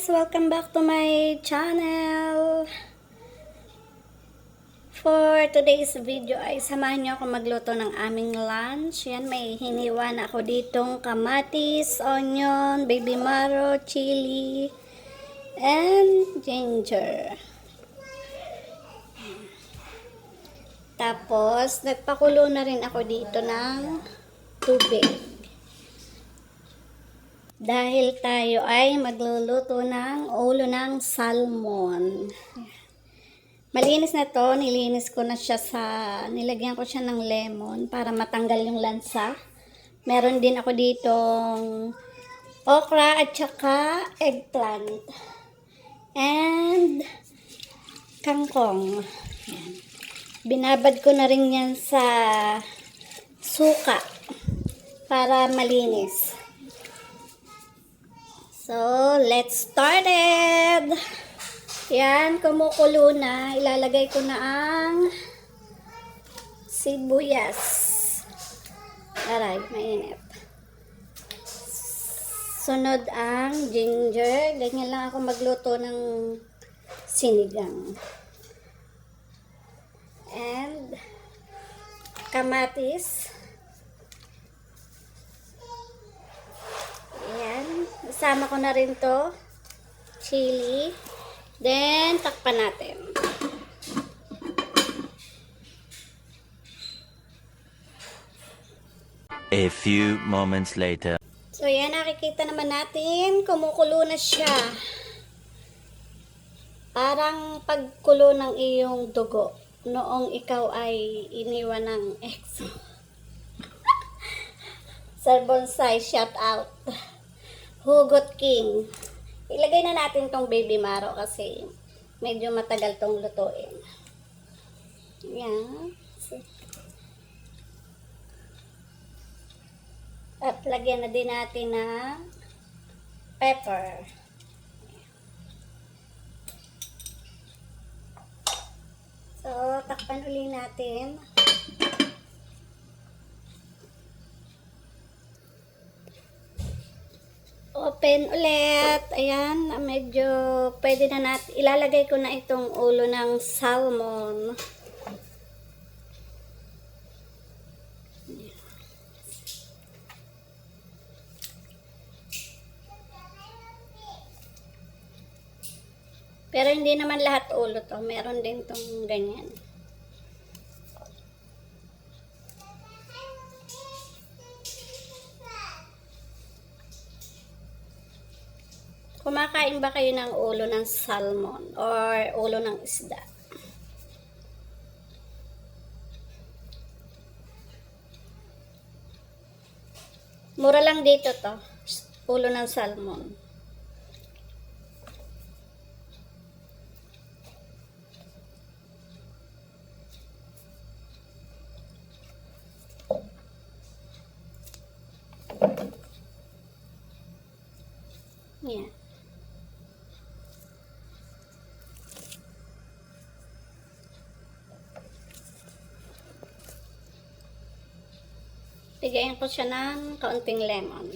guys! Welcome back to my channel! For today's video ay samahan niyo ako magluto ng aming lunch. Yan, may hiniwa na ako ditong kamatis, onion, baby maro, chili, and ginger. Tapos, nagpakulo na rin ako dito ng tubig. Dahil tayo ay magluluto ng ulo ng salmon. Malinis na to, nilinis ko na siya sa, nilagyan ko siya ng lemon para matanggal yung lansa. Meron din ako ditong okra at saka eggplant. And kangkong. Binabad ko na rin yan sa suka para malinis. So, let's start it! Yan, kumukulo na. Ilalagay ko na ang sibuyas. Aray, mainit. Sunod ang ginger. Ganyan lang ako magluto ng sinigang. And kamatis. Ayan. Isama ko na rin to. Chili. Then, takpan natin. A few moments later. So, yan. Nakikita naman natin. Kumukulo na siya. Parang pagkulo ng iyong dugo. Noong ikaw ay iniwan ng ex. Sir Bonsai, shout out. Hugot King. Ilagay na natin tong baby maro kasi medyo matagal tong lutuin. Yan. At lagyan na din natin ng pepper. So, takpan uli natin. Open ulit. Ayan, medyo pwede na natin. Ilalagay ko na itong ulo ng salmon. Pero hindi naman lahat ulo to. Meron din tong ganyan. Kumakain ba kayo ng ulo ng salmon or ulo ng isda? Mura lang dito to. Ulo ng salmon. Yan. Bigyan ko siya ng kaunting lemon.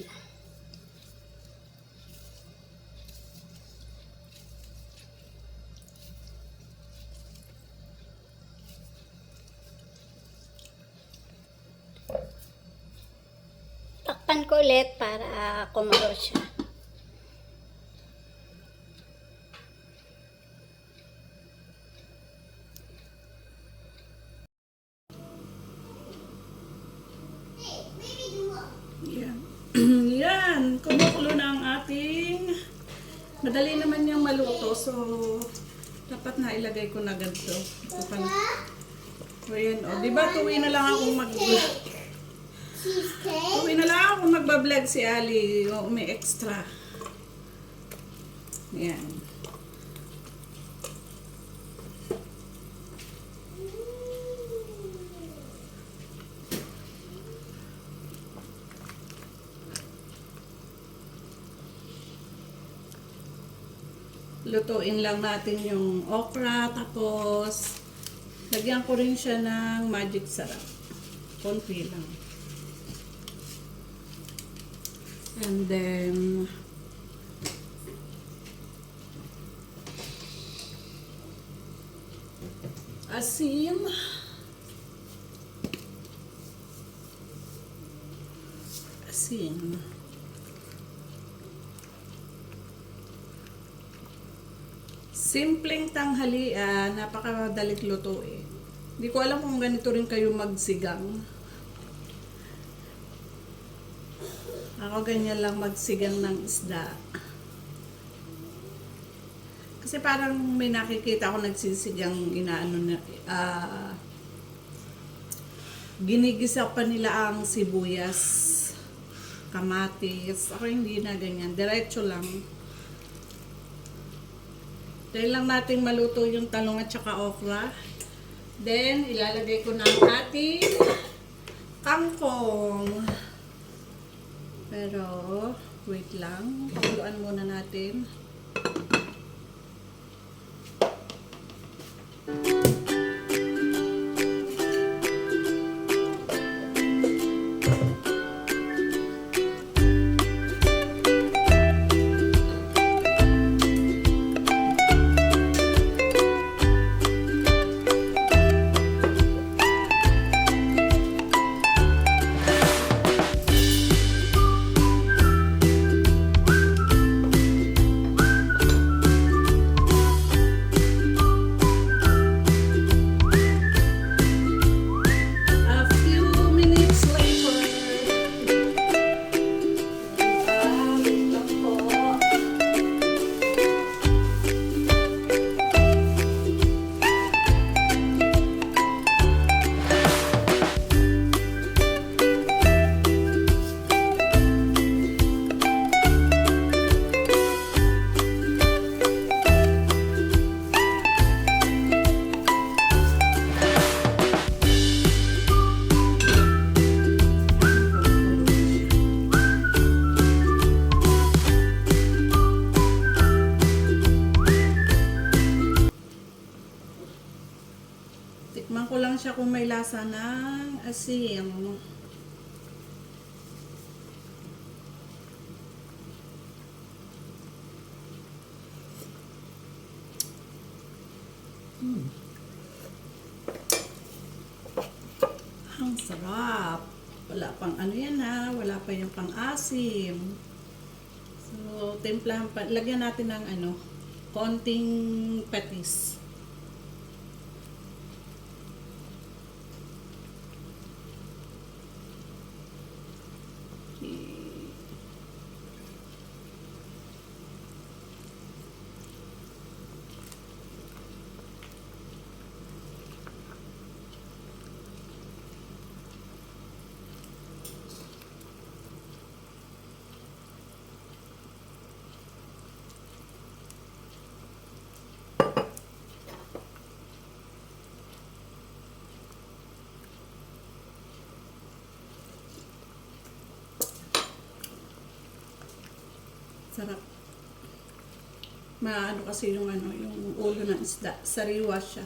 Takpan ko ulit para kumulo siya. Yan. Yan. Kumukulo na ang ating... Madali naman yung maluto. So, dapat na ilagay ko na ganito. Ito pa na. O yan. O, di ba tuwi na lang akong mag... Tuwi na lang akong magbablog si Ali. O, may extra. Yan. lutuin lang natin yung okra. Tapos, lagyan ko rin siya ng magic sarap. Konti lang. And then, asin. Asin. Simpleng tanghalian, napakadalit lutuin. Hindi ko alam kung ganito rin kayo magsigang. Ako ganyan lang magsigang ng isda. Kasi parang may nakikita ako nagsisigang inaano na ah ginigisa pa nila ang sibuyas, kamatis. Ako hindi na ganyan. Diretso lang. Dahil lang natin maluto yung talong at saka okra. Then, ilalagay ko na ang ating kangkong. Pero, wait lang. Pakuluan muna natin. Kung may lasa ng asin. Mm. Ang sarap. Wala pang ano yan ha. Wala pa yung pang asim. So, timplahan pa. Lagyan natin ng ano, konting patis. Sarap. Maano kasi yung ano, yung ulo ng isda. Sariwa siya.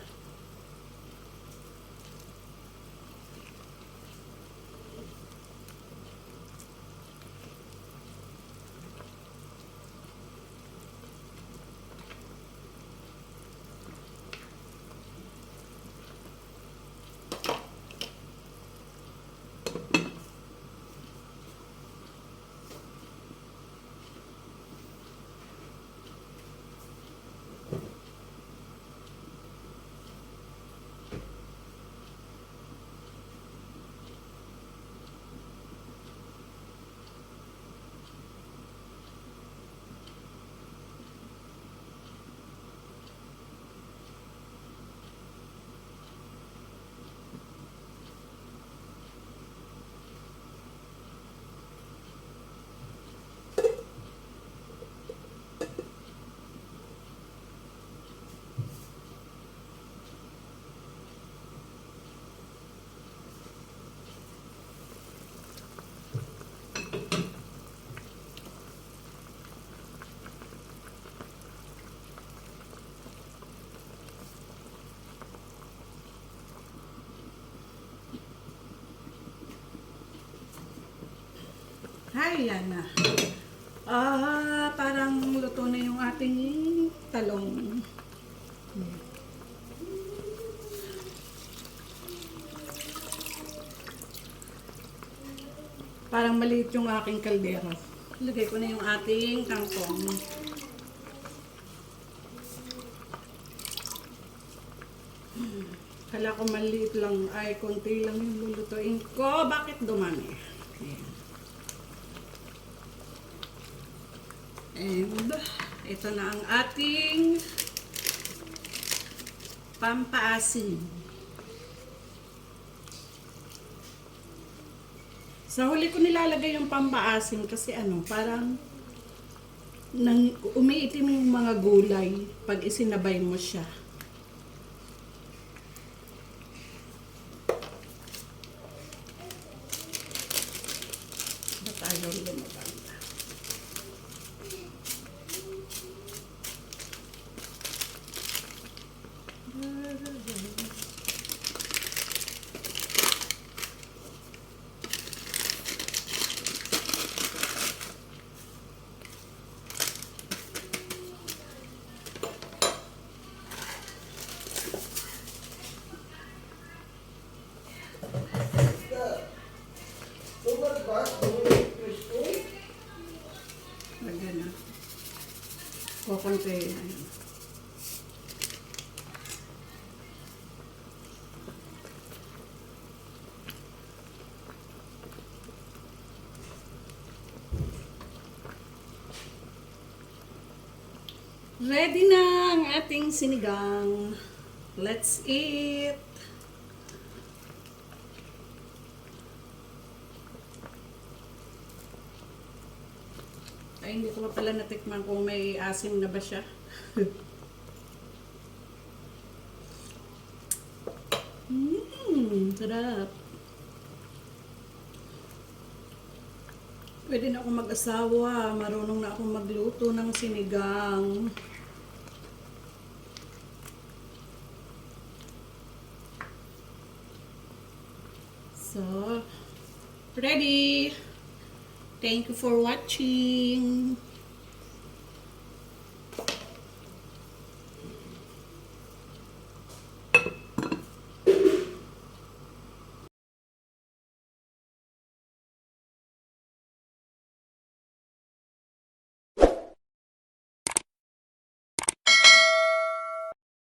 Ayan na. Ah, parang luto na yung ating talong. Parang maliit yung aking kaldero. Lagay ko na yung ating kangkong. Kala ko maliit lang. Ay, konti lang yung lulutuin ko. Bakit dumami? Ayan. And ito na ang ating pampaasin. Sa huli ko nilalagay yung pampaasin kasi ano, parang nang umiitim yung mga gulay pag isinabay mo siya. Ba tayo lumabang? Lagyan na. Kukunti. Ayan. Ready na ang ating sinigang. Let's eat! Ay, hindi ko pa pala natikman kung may asim na ba siya. Mmm, sarap. Pwede na ako mag-asawa. Marunong na akong magluto ng sinigang. So, ready. Thank you for watching.